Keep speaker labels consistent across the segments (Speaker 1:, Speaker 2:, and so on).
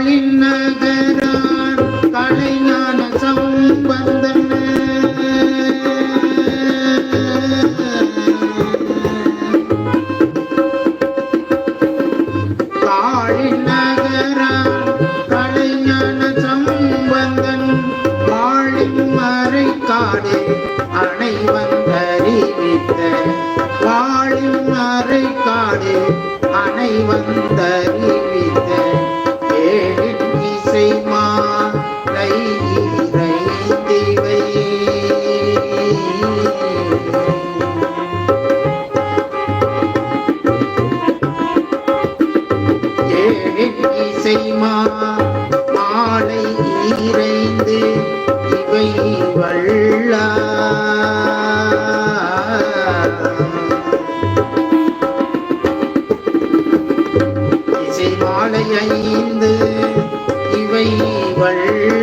Speaker 1: தாளின் நகரான் கலைஞான சம்பந்தன். தாளின் நகரான் கலைஞான சம்பந்தன். வாழின் மறை காடு அணை வந்தறிவித்த வாழின் மறை காடு அணை வந்தறிவித்த ஏழின் மாலை இறைந்து இவை வள்ள இசை மாலை ஐந்து இவை வள்ள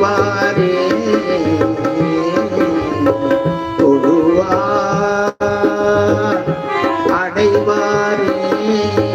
Speaker 1: தொழுவாரே தொழுவார். அடைவாரே.